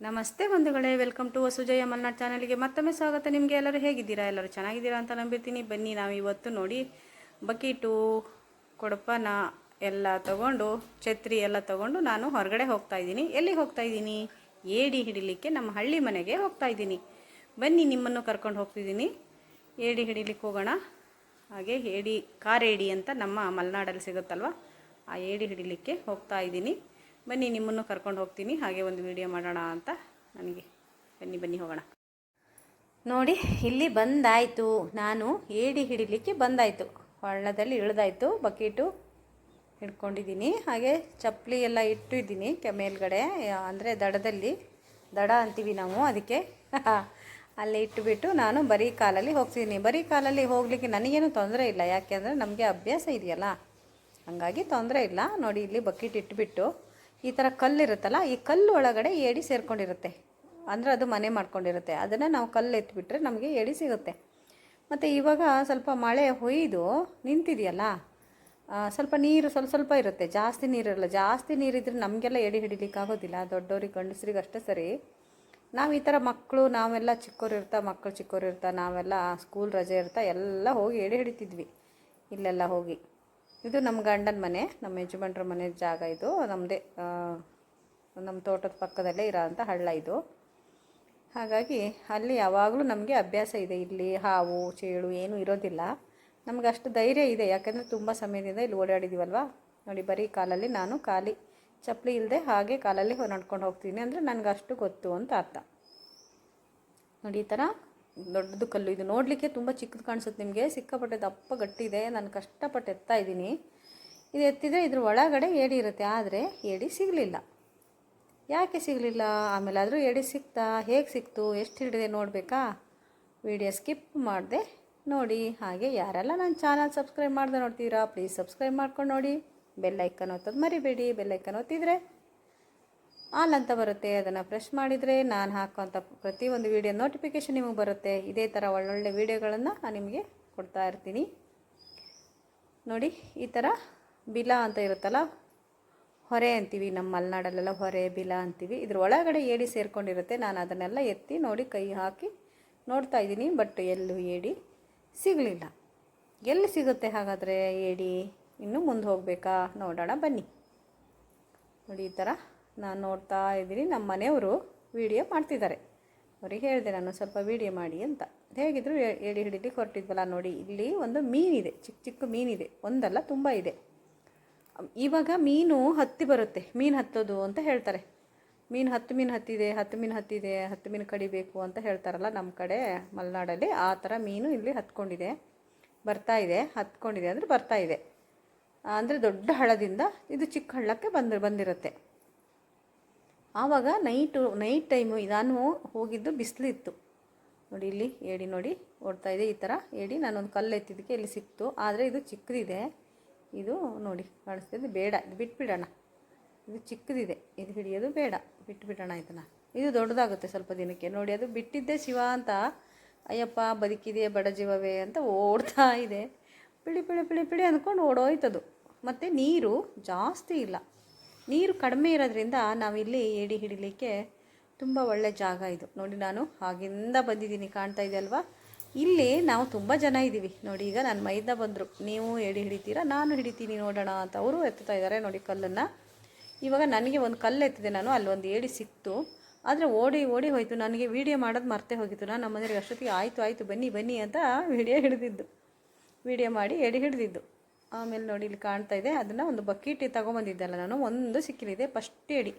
ನಮಸ್ತೆ ಬಂಧುಗಳೇ, welcome to ವಸುಜಯ Malnad ಚಾನಲ್ಗೆ ಮತ್ತೊಮ್ಮೆ ಸ್ವಾಗತ. ನಿಮಗೆ ಎಲ್ಲರೂ ಹೇಗಿದ್ದೀರಾ? ಎಲ್ಲರೂ ಚೆನ್ನಾಗಿದ್ದೀರಾ ಅಂತ ನಂಬಿರ್ತೀನಿ. ಬನ್ನಿ, ನಾವು ಇವತ್ತು ನೋಡಿ ಬಕೀಟು, ಕೊಡಪನ ಎಲ್ಲ ತಗೊಂಡು, ಛತ್ರಿ ಎಲ್ಲ ತಗೊಂಡು ನಾನು ಹೊರಗಡೆ ಹೋಗ್ತಾ ಇದ್ದೀನಿ. ಎಲ್ಲಿಗೆ ಹೋಗ್ತಾ ಇದ್ದೀನಿ? ಏಡಿ ಹಿಡಿಲಿಕ್ಕೆ ನಮ್ಮ ಹಳ್ಳಿ ಮನೆಗೆ ಹೋಗ್ತಾ ಇದ್ದೀನಿ. ಬನ್ನಿ, ನಿಮ್ಮನ್ನು ಕರ್ಕೊಂಡು ಹೋಗ್ತಿದ್ದೀನಿ. ಏಡಿ ಹಿಡಿಲಿಕ್ಕೆ ಹೋಗೋಣ. ಹಾಗೆ ಏಡಿ ಕಾರೇಡಿ ಅಂತ ನಮ್ಮ ಮಲೆನಾಡಲ್ಲಿ ಸಿಗುತ್ತಲ್ವ? ಆ ಏಡಿ ಹಿಡಿಲಿಕ್ಕೆ ಹೋಗ್ತಾ ಇದ್ದೀನಿ. ಬನ್ನಿ, ನಿಮ್ಮನ್ನು ಕರ್ಕೊಂಡು ಹೋಗ್ತೀನಿ. ಹಾಗೆ ಒಂದು ವಿಡಿಯೋ ಮಾಡೋಣ ಅಂತ ನನಗೆ. ಬನ್ನಿ ಬನ್ನಿ, ಹೋಗೋಣ. ನೋಡಿ, ಇಲ್ಲಿ ಬಂದಾಯಿತು. ನಾನು ಏಡಿ ಹಿಡಿಲಿಕ್ಕೆ ಬಂದಾಯಿತು. ಹಳ್ಳದಲ್ಲಿ ಇಳಿದಾಯಿತು. ಬಕೀಟು ಹಿಡ್ಕೊಂಡಿದ್ದೀನಿ. ಹಾಗೆ ಚಪ್ಪಲಿ ಎಲ್ಲ ಇಟ್ಟಿದ್ದೀನಿ ಕೆ, ಮೇಲ್ಗಡೆ. ಅಂದರೆ ದಡದಲ್ಲಿ. ದಡ ಅಂತೀವಿ ನಾವು ಅದಕ್ಕೆ. ಅಲ್ಲಿ ಇಟ್ಟುಬಿಟ್ಟು ನಾನು ಬರೀ ಕಾಲಲ್ಲಿ ಹೋಗ್ತಿದ್ದೀನಿ. ಬರೀ ಕಾಲಲ್ಲಿ ಹೋಗಲಿಕ್ಕೆ ನನಗೇನು ತೊಂದರೆ ಇಲ್ಲ. ಯಾಕೆಂದರೆ ನಮಗೆ ಅಭ್ಯಾಸ ಇದೆಯಲ್ಲ. ಹಾಗಾಗಿ ತೊಂದರೆ ಇಲ್ಲ. ನೋಡಿ, ಇಲ್ಲಿ ಬಕೆಟ್ ಇಟ್ಬಿಟ್ಟು ಈ ಥರ ಕಲ್ಲಿರುತ್ತಲ್ಲ, ಈ ಕಲ್ಲು ಒಳಗಡೆ ಏಡಿ ಸೇರ್ಕೊಂಡಿರುತ್ತೆ. ಅಂದರೆ ಅದು ಮನೆ ಮಾಡ್ಕೊಂಡಿರುತ್ತೆ. ಅದನ್ನು ನಾವು ಕಲ್ಲು ಎತ್ಬಿಟ್ರೆ ನಮಗೆ ಏಡಿ ಸಿಗುತ್ತೆ. ಮತ್ತು ಇವಾಗ ಸ್ವಲ್ಪ ಮಳೆ ಹೊಯ್ದು ನಿಂತಿದೆಯಲ್ಲ ಸ್ವಲ್ಪ ನೀರು ಸ್ವಲ್ಪ ಸ್ವಲ್ಪ ಇರುತ್ತೆ. ಜಾಸ್ತಿ ನೀರಿರಲ್ಲ. ಜಾಸ್ತಿ ನೀರಿದ್ರೆ ನಮಗೆಲ್ಲ ಎಡಿ ಹಿಡಿಲಿಕ್ಕೆ ಆಗೋದಿಲ್ಲ. ದೊಡ್ಡವ್ರಿಗೆ ಗಂಡಸ್ರಿಗೆ ಅಷ್ಟೇ ಸರಿ. ನಾವು ಈ ಥರ ಮಕ್ಕಳು ನಾವೆಲ್ಲ ಚಿಕ್ಕವ್ರು ಇರ್ತಾ ಮಕ್ಕಳು ಚಿಕ್ಕವ್ರು ಇರ್ತಾ, ನಾವೆಲ್ಲ ಸ್ಕೂಲ್ ರಜೆ ಇರ್ತಾ ಎಲ್ಲ ಹೋಗಿ ಎಡೆ ಹಿಡಿತಿದ್ವಿ. ಇಲ್ಲೆಲ್ಲ ಹೋಗಿ. ಇದು ನಮ್ಮ ಗಂಡನ ಮನೆ, ನಮ್ಮ ಯಜಮಾನ್ರ ಮನೆ ಜಾಗ ಇದು. ನಮ್ಮದೇ ನಮ್ಮ ತೋಟದ ಪಕ್ಕದಲ್ಲೇ ಇರೋಂಥ ಹಳ್ಳ ಇದು. ಹಾಗಾಗಿ ಅಲ್ಲಿ ಯಾವಾಗಲೂ ನಮಗೆ ಅಭ್ಯಾಸ ಇದೆ. ಇಲ್ಲಿ ಹಾವು, ಚೇಳು ಏನೂ ಇರೋದಿಲ್ಲ. ನಮ್ಗೆ ಅಷ್ಟು ಧೈರ್ಯ ಇದೆ. ಯಾಕೆಂದರೆ ತುಂಬ ಸಮಯದಿಂದ ಇಲ್ಲಿ ಓಡಾಡಿದ್ದೀವಲ್ವ ನೋಡಿ, ಬರೀ ಕಾಲಲ್ಲಿ ನಾನು ಖಾಲಿ, ಚಪ್ಪಲಿ ಇಲ್ಲದೆ ಹಾಗೆ ಕಾಲಲ್ಲಿ ನಡ್ಕೊಂಡು ಹೋಗ್ತೀನಿ ಅಂದರೆ ನನಗೆ ಅಷ್ಟು ಗೊತ್ತು ಅಂತ ಅರ್ಥ. ನೋಡಿ, ಈ ಥರ ದೊಡ್ಡದು ಕಲ್ಲು. ಇದು ನೋಡಲಿಕ್ಕೆ ತುಂಬ ಚಿಕ್ಕದು ಕಾಣಿಸುತ್ತೆ ನಿಮಗೆ. ಸಿಕ್ಕಾಪಟ್ಟೆ ದಪ್ಪ ಗಟ್ಟಿದೆ. ನಾನು ಕಷ್ಟಪಟ್ಟು ಎತ್ತಾ ಇದ್ದೀನಿ. ಇದು ಎತ್ತಿದರೆ ಇದ್ರ ಒಳಗಡೆ ಏಡಿ ಇರುತ್ತೆ. ಆದರೆ ಏಡಿ ಸಿಗಲಿಲ್ಲ. ಯಾಕೆ ಸಿಗಲಿಲ್ಲ? ಆಮೇಲೆ ಆದರೂ ಏಡಿ ಸಿಕ್ತಾ? ಹೇಗೆ ಸಿಕ್ತು? ಎಷ್ಟು ಹಿಡಿದೆ ನೋಡಬೇಕಾ? ವಿಡಿಯೋ ಸ್ಕಿಪ್ ಮಾಡಿದೆ ನೋಡಿ. ಹಾಗೆ ಯಾರೆಲ್ಲ ನನ್ನ ಚಾನಲ್ ಸಬ್ಸ್ಕ್ರೈಬ್ ಮಾಡ್ದೆ ನೋಡ್ತೀರಾ, ಪ್ಲೀಸ್ ಸಬ್ಸ್ಕ್ರೈಬ್ ಮಾಡ್ಕೊಂಡು ನೋಡಿ. ಬೆಲ್ಲೈಕನ್ ಒತ್ತೋದು ಮರಿಬೇಡಿ. ಬೆಲ್ಲೈಕನ್ ಒತ್ತಿದರೆ ಆಲ್ ಅಂತ ಬರುತ್ತೆ, ಅದನ್ನು ಪ್ರೆಸ್ ಮಾಡಿದರೆ ನಾನು ಹಾಕುವಂಥ ಪ್ರತಿಯೊಂದು ವೀಡಿಯೋ ನೋಟಿಫಿಕೇಷನ್ ನಿಮಗೆ ಬರುತ್ತೆ. ಇದೇ ಥರ ಒಳ್ಳೊಳ್ಳೆ ವೀಡಿಯೋಗಳನ್ನು ನಾನು ನಿಮಗೆ ಕೊಡ್ತಾ ಇರ್ತೀನಿ. ನೋಡಿ, ಈ ಥರ ಬಿಲ ಅಂತ ಇರುತ್ತಲ್ಲ, ಹೊರೆ ಅಂತೀವಿ ನಮ್ಮ ಮಲೆನಾಡಲ್ಲೆಲ್ಲ ಹೊರೆ, ಬಿಲ ಅಂತೀವಿ. ಇದ್ರ ಒಳಗಡೆ ಏಡಿ ಸೇರ್ಕೊಂಡಿರುತ್ತೆ, ನಾನು ಅದನ್ನೆಲ್ಲ ಎತ್ತಿ ನೋಡಿ ಕೈ ಹಾಕಿ ನೋಡ್ತಾ ಇದ್ದೀನಿ ಬಟ್ ಎಲ್ಲೂ ಏಡಿ ಸಿಗಲಿಲ್ಲ. ಎಲ್ಲಿ ಸಿಗುತ್ತೆ ಹಾಗಾದರೆ ಏಡಿ? ಇನ್ನು ಮುಂದೆ ಹೋಗಬೇಕಾ? ನೋಡೋಣ, ಬನ್ನಿ. ನೋಡಿ, ಈ ಥರ ನಾನು ನೋಡ್ತಾ ಇದ್ದೀನಿ. ನಮ್ಮ ಮನೆಯವರು ವೀಡಿಯೋ ಮಾಡ್ತಿದ್ದಾರೆ. ಅವ್ರಿಗೆ ಹೇಳಿದೆ ನಾನು ಸ್ವಲ್ಪ ವೀಡಿಯೋ ಮಾಡಿ ಅಂತ. ಹೇಗಿದ್ರು ಎಡಿ ಹಿಡಿಲಿಕ್ಕೆ ಹೊರಟಿದ್ವಲ್ಲ ನೋಡಿ, ಇಲ್ಲಿ ಒಂದು ಮೀನಿದೆ. ಚಿಕ್ಕ ಚಿಕ್ಕ ಮೀನಿದೆ. ಒಂದಲ್ಲ ತುಂಬ ಇದೆ. ಇವಾಗ ಮೀನು ಹತ್ತಿ ಬರುತ್ತೆ. ಮೀನು ಹತ್ತೋದು ಅಂತ ಹೇಳ್ತಾರೆ. ಮೀನು ಹತ್ತು ಮೀನು ಹತ್ತಿದೆ, ಹತ್ತು ಮೀನು ಹತ್ತಿದೆ, ಹತ್ತು ಮೀನು ಕಡಿಬೇಕು ಅಂತ ಹೇಳ್ತಾರಲ್ಲ ನಮ್ಮ ಕಡೆ ಮಲೆನಾಡಲ್ಲಿ, ಆ ಥರ ಮೀನು ಇಲ್ಲಿ ಹತ್ಕೊಂಡಿದೆ. ಬರ್ತಾ ಇದೆ, ಹತ್ಕೊಂಡಿದೆ ಅಂದರೆ ಬರ್ತಾ ಇದೆ. ಅಂದರೆ ದೊಡ್ಡ ಹಳ್ಳದಿಂದ ಇದು ಚಿಕ್ಕ ಹಳ್ಳಕ್ಕೆ ಬಂದು, ಬಂದಿರುತ್ತೆ. ಆವಾಗ ನೈಟು ನೈಟ್ ಟೈಮು ನಾನು ಹೋಗಿದ್ದು ಬಿಸಿಲಿತ್ತು. ನೋಡಿ ಇಲ್ಲಿ ಏಡಿ ನೋಡಿ ಓಡ್ತಾ ಇದೆ, ಈ ಥರ ಏಡಿ. ನಾನೊಂದು ಕಲ್ಲು ಎತ್ತಿದ್ದಕ್ಕೆ ಇಲ್ಲಿ ಸಿಕ್ತು. ಆದರೆ ಇದು ಚಿಕ್ಕದಿದೆ. ಇದು ನೋಡಿ ಕಾಣಿಸ್ತಿದೆ ಬೇಡ. ಇದು ಬಿಟ್ಬಿಡೋಣ. ಇದು ಚಿಕ್ಕದಿದೆ. ಇದು ಹಿಡಿಯೋದು ಬೇಡ. ಬಿಟ್ಬಿಡೋಣ ಇದನ್ನು. ಇದು ದೊಡ್ಡದಾಗುತ್ತೆ ಸ್ವಲ್ಪ ದಿನಕ್ಕೆ. ನೋಡಿ, ಅದು ಬಿಟ್ಟಿದ್ದೆ ಶಿವ ಅಂತ. ಅಯ್ಯಪ್ಪ, ಬದುಕಿದೆಯೇ ಬಡ ಜೀವವೇ ಅಂತ ಓಡ್ತಾ ಇದೆ. ಪಿಳಿ ಪಿಳಿ ಪಿಳಿ ಪಿಳಿ ಅಂದ್ಕೊಂಡು ಓಡೋಯ್ತದು. ಮತ್ತು ನೀರು ಜಾಸ್ತಿ ಇಲ್ಲ. ನೀರು ಕಡಿಮೆ ಇರೋದ್ರಿಂದ ನಾವಿಲ್ಲಿ ಏಡಿ ಹಿಡಿಲಿಕ್ಕೆ ತುಂಬ ಒಳ್ಳೆ ಜಾಗ ಇದು. ನೋಡಿ ನಾನು ಹಾಗಿಂದ ಬಂದಿದ್ದೀನಿ, ಕಾಣ್ತಾ ಇದೆ ಅಲ್ವಾ? ಇಲ್ಲಿ ನಾವು ತುಂಬ ಜನ ಇದ್ದೀವಿ ನೋಡಿ, ಈಗ ನನ್ನ ಮೈದ ಬಂದರು. ನೀವು ಏಡಿ ಹಿಡಿತೀರಾ, ನಾನು ಹಿಡಿತೀನಿ ನೋಡೋಣ ಅಂತ. ಅವರು ಎತ್ತುತ್ತಾ ಇದ್ದಾರೆ ನೋಡಿ ಕಲ್ಲನ್ನು. ಇವಾಗ ನನಗೆ ಒಂದು ಕಲ್ಲು ಎತ್ತಿದೆ ನಾನು ಅಲ್ಲೊಂದು ಏಡಿ ಸಿಕ್ತು. ಆದರೆ ಓಡಿ ಓಡಿ ಹೋಯಿತು. ನನಗೆ ವೀಡಿಯೋ ಮಾಡೋದು ಮರ್ತೆ ಹೋಗಿತ್ತು. ನಾನು ನಮ್ಮ ಮನೆಯವ್ರಿಗೆ ಅಷ್ಟೊತ್ತಿಗೆ ಆಯಿತು ಆಯಿತು, ಬನ್ನಿ ಬನ್ನಿ ಅಂತ ವಿಡಿಯೋ ಹಿಡಿದಿದ್ದು. ವಿಡಿಯೋ ಮಾಡಿ ಎಡಿ ಹಿಡಿದಿದ್ದು. ಆಮೇಲೆ ನೋಡಿ ಇಲ್ಲಿ ಕಾಣ್ತಾ ಇದೆ. ಅದನ್ನು ಒಂದು ಬಕೀಟ್ ತಗೊಂಬಂದಿದ್ದಲ್ಲ ನಾನು. ಒಂದು ಸಿಕ್ಕಿಲಿದೆ, ಫಸ್ಟ್ ಎಡಿ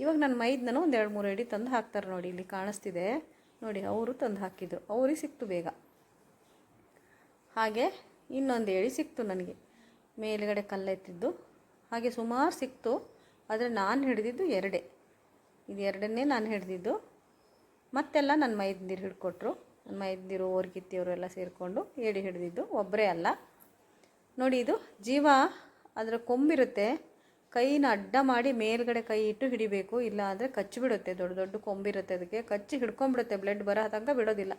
ಇವಾಗ ನನ್ನ ಮೈದ್ನೂ ಒಂದು ಎರಡು ಮೂರು ಎಡಿ ತಂದು ಹಾಕ್ತಾರೆ ನೋಡಿ, ಇಲ್ಲಿ ಕಾಣಿಸ್ತಿದೆ. ನೋಡಿ, ಅವರು ತಂದು ಹಾಕಿದ್ರು ಅವ್ರಿಗೆ ಸಿಕ್ತು ಬೇಗ. ಹಾಗೆ ಇನ್ನೊಂದು ಎಳಿ ಸಿಕ್ತು ನನಗೆ. ಮೇಲುಗಡೆ ಕಲ್ಲೆತ್ತಿದ್ದು. ಹಾಗೆ ಸುಮಾರು ಸಿಕ್ತು. ಆದರೆ ನಾನು ಹಿಡಿದಿದ್ದು ಎರಡೇ. ಇದು ಎರಡನ್ನೇ ನಾನು ಹಿಡಿದಿದ್ದು. ಮತ್ತೆಲ್ಲ ನನ್ನ ಮೈದಿರು ಹಿಡ್ಕೊಟ್ರು. ನನ್ನ ಮೈದಿರು ಓರ್ಗಿತ್ತಿಯವರು ಎಲ್ಲ ಸೇರಿಕೊಂಡು ಎಡಿ ಹಿಡಿದಿದ್ದು. ಒಬ್ಬರೇ ಅಲ್ಲ. ನೋಡಿ ಇದು ಜೀವ ಅದರ ಕೊಂಬಿರುತ್ತೆ. ಕೈನ ಅಡ್ಡ ಮಾಡಿ ಮೇಲ್ಗಡೆ ಕೈ ಇಟ್ಟು ಹಿಡಿಬೇಕು. ಇಲ್ಲ ಅಂದರೆ ಕಚ್ಚಿಬಿಡುತ್ತೆ ದೊಡ್ಡ ದೊಡ್ಡ ಕೊಂಬಿರುತ್ತೆ ಅದಕ್ಕೆ. ಕಚ್ಚಿ ಹಿಡ್ಕೊಂಬಿಡುತ್ತೆ ಬ್ಲಡ್ ಬರೋ ತನಕ ಬಿಡೋದಿಲ್ಲ.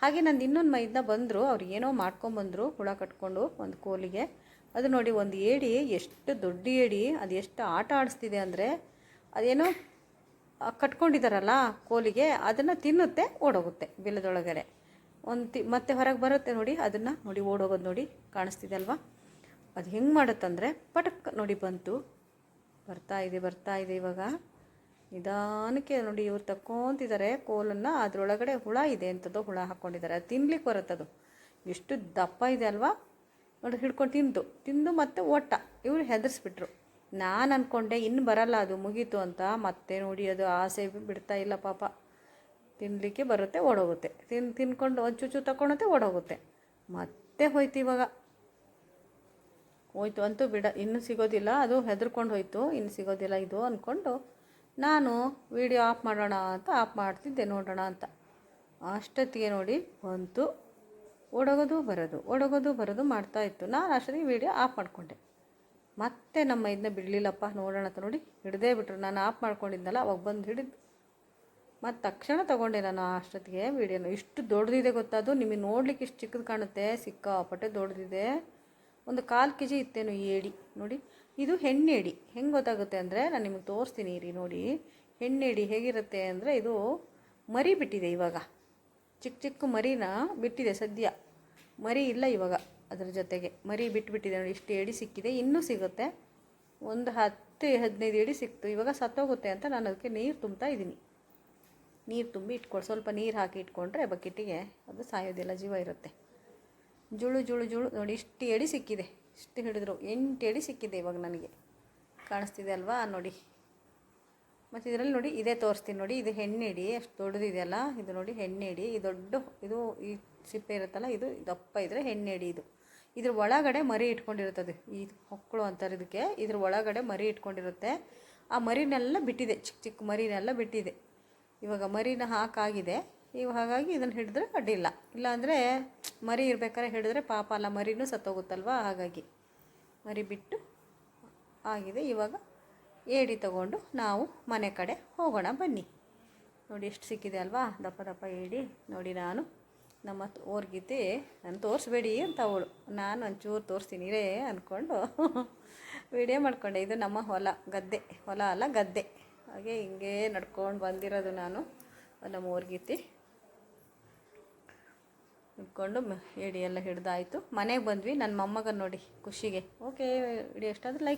ಹಾಗೆ ನಂದು ಇನ್ನೊಂದು ಮೈದ ಬಂದರು. ಅವ್ರು ಏನೋ ಮಾಡ್ಕೊಂಬಂದರು ಹುಳ ಕಟ್ಕೊಂಡು ಒಂದು ಕೋಲಿಗೆ. ಅದು ನೋಡಿ ಒಂದು ಏಡಿ, ಎಷ್ಟು ದೊಡ್ಡ ಏಡಿ, ಅದು ಎಷ್ಟು ಆಟ ಆಡಿಸ್ತಿದೆ ಅಂದರೆ ಅದೇನೋ ಕಟ್ಕೊಂಡಿದ್ದಾರಲ್ಲ ಕೋಲಿಗೆ, ಅದನ್ನು ತಿನ್ನುತ್ತೆ, ಓಡೋಗುತ್ತೆ ಬಿಲದೊಳಗಡೆ. ಒಂದು ತಿ ಮತ್ತೆ ಹೊರಗೆ ಬರುತ್ತೆ ನೋಡಿ, ಅದನ್ನು ನೋಡಿ ಓಡೋಗೋದು ನೋಡಿ ಕಾಣಿಸ್ತಿದೆ ಅಲ್ವಾ? ಅದು ಹೆಂಗೆ ಮಾಡುತ್ತಂದರೆ ಪಟಕ್ ನೋಡಿ ಬಂತು. ಬರ್ತಾ ಇದೆ ಬರ್ತಾ ಇದೆ ಇವಾಗ. ನಿಧಾನಕ್ಕೆ ನೋಡಿ ಇವ್ರು ತಕ್ಕೊತಿದ್ದಾರೆ ಕೋಲನ್ನು ಅದರೊಳಗಡೆ ಹುಳ ಇದೆ ಅಂತದ್ದು ಹುಳ ಹಾಕ್ಕೊಂಡಿದ್ದಾರೆ ಅದು ತಿನ್ಲಿಕ್ಕೆ ಬರುತ್ತದು ಎಷ್ಟು ದಪ್ಪ ಇದೆ ಅಲ್ವಾ? ನೋಡಿ, ಹಿಡ್ಕೊಂಡು ತಿಂದು ತಿಂದು ಮತ್ತೆ ಓಟ. ಇವರು ಹೆದರ್ಸ್ಬಿಟ್ರು. ನಾನು ಅಂದ್ಕೊಂಡೆ ಇನ್ನು ಬರಲ್ಲ ಅದು ಮುಗೀತು ಅಂತ ಮತ್ತೆ ನೋಡಿ ಅದು ಆಸೆ ಬಿಡ್ತಾ ಇಲ್ಲ ಪಾಪ. ತಿನ್ನಲಿಕ್ಕೆ ಬರುತ್ತೆ, ಓಡೋಗುತ್ತೆ. ತಿನ್, ತಿನ್ಕೊಂಡು ಒಂದು ತಗೊಳುತ್ತೆ ಓಡೋಗುತ್ತೆ. ಮತ್ತೆ ಹೋಯ್ತು ಇವಾಗ. ಹೋಯ್ತು ಅಂತೂ ಬಿಡ, ಇನ್ನೂ ಸಿಗೋದಿಲ್ಲ, ಅದು ಹೆದರ್ಕೊಂಡು ಹೋಯ್ತು, ಇನ್ನು ಸಿಗೋದಿಲ್ಲ ಇದು ಅಂದ್ಕೊಂಡು ನಾನು ವಿಡಿಯೋ ಆಫ್ ಮಾಡೋಣ ಅಂತ ಆಫ್ ಮಾಡ್ತಿದ್ದೆ, ನೋಡೋಣ ಅಂತ. ಅಷ್ಟೊತ್ತಿಗೆ ನೋಡಿ ಬಂತು. ಓಡೋಗೋದು, ಬರೋದು ಓಡೋಗೋದು, ಬರೋದು ಮಾಡ್ತಾ ಇತ್ತು. ನಾನು ಅಷ್ಟೊತ್ತಿಗೆ ವಿಡಿಯೋ ಆಫ್ ಮಾಡಿಕೊಂಡೆ. ಮತ್ತೆ ನಮ್ಮ ಇದನ್ನ ಬಿಡಲಿಲ್ಲಪ್ಪ, ನೋಡೋಣ ಅಂತ ನೋಡಿ ಹಿಡ್ದೇ ಬಿಟ್ರು. ನಾನು ಆಫ್ ಮಾಡ್ಕೊಂಡಿದ್ನಲ್ಲ, ಅವಾಗ ಬಂದು ಹಿಡಿದು ಮತ್ತು ತಕ್ಷಣ ತೊಗೊಂಡೆ ನಾನು ಅಷ್ಟೊತ್ತಿಗೆ ವೀಡಿಯೋನ. ಇಷ್ಟು ದೊಡ್ಡದಿದೆ ಗೊತ್ತಾದು ನಿಮಗೆ ನೋಡ್ಲಿಕ್ಕೆ ಇಷ್ಟು ಚಿಕ್ಕದು ಕಾಣುತ್ತೆ. ಸಿಕ್ಕಾಪಟ್ಟೆ ದೊಡ್ಡದಿದೆ. ಒಂದು ಕಾಲು ಕೆ ಜಿ ಇತ್ತೇನು ಏಡಿ. ನೋಡಿ, ಇದು ಹೆಣ್ಣೇಡಿ. ಹೆಂಗೆ ಗೊತ್ತಾಗುತ್ತೆ ಅಂದರೆ, ನಾನು ನಿಮಗೆ ತೋರಿಸ್ತೀನಿ ಇರಿ ನೋಡಿ. ಹೆಣ್ಣೇಡಿ ಹೇಗಿರುತ್ತೆ ಅಂದರೆ, ಇದು ಮರಿ ಬಿಟ್ಟಿದೆ ಇವಾಗ. ಚಿಕ್ಕ ಚಿಕ್ಕ ಮರಿನ ಬಿಟ್ಟಿದೆ ಸದ್ಯ. ಮರಿ ಇಲ್ಲ ಇವಾಗ ಅದರ ಜೊತೆಗೆ. ಮರಿ ಬಿಟ್ಟುಬಿಟ್ಟಿದೆ ನೋಡಿ, ಇಷ್ಟು ಏಡಿ ಸಿಕ್ಕಿದೆ. ಇನ್ನೂ ಸಿಗುತ್ತೆ. ಒಂದು ಹತ್ತು, ಹದಿನೈದು ಏಡಿ ಸಿಕ್ತು. ಇವಾಗ ಸತ್ತೋಗುತ್ತೆ ಅಂತ ನಾನು ಅದಕ್ಕೆ ನೀರು ತುಂಬ್ತಾ ಇದ್ದೀನಿ. ನೀರು ತುಂಬಿ ಇಟ್ಕೊಳ್ಳಿ ಸ್ವಲ್ಪ ನೀರು ಹಾಕಿ ಇಟ್ಕೊಂಡ್ರೆ ಬಕೆಟಿಗೆ ಅದು ಸಾಯೋದಿಲ್ಲ ಜೀವ ಇರುತ್ತೆ. ಜುಳು ಜುಳು ಜುಳು, ನೋಡಿ ಇಷ್ಟು ಎಡಿ ಸಿಕ್ಕಿದೆ. ಇಷ್ಟು ಹಿಡಿದ್ರು, ಎಂಟು ಎಡಿ ಸಿಕ್ಕಿದೆ ಇವಾಗ ನನಗೆ. ಕಾಣಿಸ್ತಿದೆ ಅಲ್ವಾ? ನೋಡಿ. ಮತ್ತು ಇದರಲ್ಲಿ ನೋಡಿ, ಇದೇ ತೋರಿಸ್ತೀನಿ ನೋಡಿ, ಇದು ಹೆಣ್ಣೆಡಿ, ಅಷ್ಟು ದೊಡ್ಡದಿದೆಯಲ್ಲ ಇದು ನೋಡಿ ಹೆಣ್ಣೆಡಿ, ಈ ದೊಡ್ಡ, ಇದು ಈ ಸಿಪ್ಪೆ ಇರುತ್ತಲ್ಲ, ಇದು ದಪ್ಪ ಇದ್ದರೆ ಹೆಣ್ಣೆಡಿ ಇದು. ಇದ್ರ ಒಳಗಡೆ ಮರಿ ಇಟ್ಕೊಂಡಿರುತ್ತದೆ, ಈ ಹೊಕ್ಕಳು ಅಂತಾರೆ ಇದಕ್ಕೆ. ಇದ್ರ ಒಳಗಡೆ ಮರಿ ಇಟ್ಕೊಂಡಿರುತ್ತೆ. ಆ ಮರಿನೆಲ್ಲ ಬಿಟ್ಟಿದೆ, ಚಿಕ್ಕ ಚಿಕ್ಕ ಮರಿನೆಲ್ಲ ಬಿಟ್ಟಿದೆ. ಇವಾಗ ಮರಿನ ಹಾಕಾಗಿದೆ. ಇವ ಹಾಗಾಗಿ ಇದನ್ನು ಹಿಡಿದ್ರೆ ಅಡ್ಡಿಲ್ಲ. ಇಲ್ಲಾಂದರೆ ಮರಿ ಇರ್ಬೇಕಾದ್ರೆ ಹಿಡಿದ್ರೆ ಪಾಪ ಅಲ್ಲ, ಮರಿನೂ ಸತ್ತೋಗುತ್ತಲ್ವ? ಹಾಗಾಗಿ ಮರಿ ಬಿಟ್ಟು ಆಗಿದೆ. ಇವಾಗ ಏಡಿ ತಗೊಂಡು ನಾವು ಮನೆ ಕಡೆ ಹೋಗೋಣ ಬನ್ನಿ. ನೋಡಿ ಎಷ್ಟು ಸಿಕ್ಕಿದೆ ಅಲ್ವಾ? ದಪ್ಪ ದಪ್ಪ ಏಡಿ. ನೋಡಿ ನಾನು ನಮ್ಮ ಓರ್ಗಿತಿ ನಾನು ತೋರಿಸ್ಬೇಡಿ ಅಂತ ಅವಳು. ನಾನು ಒಂಚೂರು ತೋರಿಸ್ತೀನಿ ರೇ ಅಂದ್ಕೊಂಡು ವಿಡಿಯೋ ಮಾಡ್ಕೊಂಡೆ. ಇದು ನಮ್ಮ ಹೊಲ, ಗದ್ದೆ. ಹೊಲ ಅಲ್ಲ, ಗದ್ದೆ. ಹಾಗೆ ಹಿಂಗೆ ನಡ್ಕೊಂಡು ಬಂದಿರೋದು ನಾನು ನಮ್ಮ ಊರ್ಗೀತಿ ಮ- ಏಡಿ ಎಲ್ಲ ಹಿಡ್ದಾಯಿತು. ಮನೆಗೆ ಬಂದ್ವಿ ನನ್ನ ಮೊಮ್ಮಗ ನೋಡಿ, ಖುಷಿಗೆ. ಓಕೆ ವಿಡಿಯೋ ಎಷ್ಟಾದರೂ ಲೈಕ್